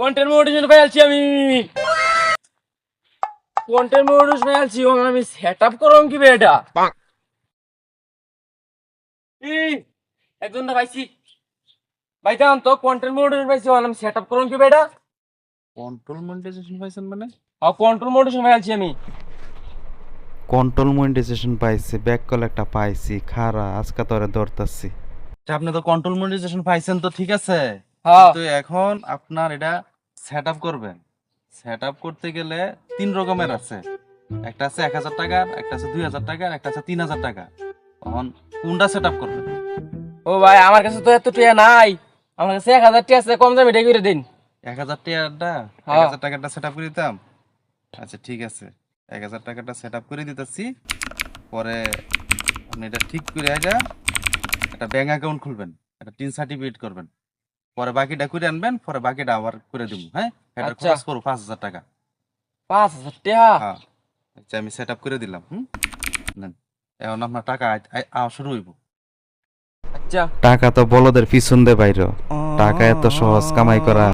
Content motivation ফেলছি আমি। Content motivation ফেলছি ও আমি সেট আপ করম কি এটা? এই একজন না পাইছি। ভাইতাম তো কন্টেন্ট মোটিভেশন পাইছি ও আমি সেট আপ করম কি এটা? কন্ট্রোল মনিটাইজেশন পাইছেন মানে? আর কন্ট্রোল মোটিভেশন ফেলছি আমি। কন্ট্রোল মনিটাইজেশন পাইছি ব্যাক কল একটা পাইছি খারা আজকে তোরে ধরতাছি। আপনি তো কন্ট্রোল মনিটাইজেশন পাইছেন তো ঠিক আছে? হ্যাঁ। তো এখন আপনার এটা সেট আপ করবেন। সেট আপ করতে গেলে তিন রকমের আছে। একটা আছে এক হাজার টাকার একটা আছে দুই হাজার টাকার একটা আছে তিন হাজার টাকা তখন কোনটা সেট আপ করবেন? ও ভাই আমার কাছে তো এত টিয়া নাই। আমার কাছে এক হাজার টিয়া আছে কম দামে এটা করে দিন। এক হাজার এক হ্যাঁ। হাজার টাকাটা সেট আপ করে দিতাম? আচ্ছা ঠিক আছে। এক হাজার টাকাটা সেট আপ করে দিতেছি। পরে আপনি এটা ঠিক করে আগে একটা ব্যাঙ্ক অ্যাকাউন্ট খুলবেন। একটা টিন সার্টিফিকেট করবেন। পরে বাকিটা করে আনবেন পরে বাকিটা আবার করে দিব হ্যাঁ? এটা আচ্ছা। খরচ করব পাঁচ হাজার টাকা। পাঁচ হাজার টিয়া হ্যাঁ। আচ্ছা আমি সেট আপ করে দিলাম হুম? নেন এখন আপনার টাকা আওয়া শুরু হইব। আচ্ছা। টাকা তো বলদের পিছন দে বাইর। টাকা এত সহজ কামাই করা।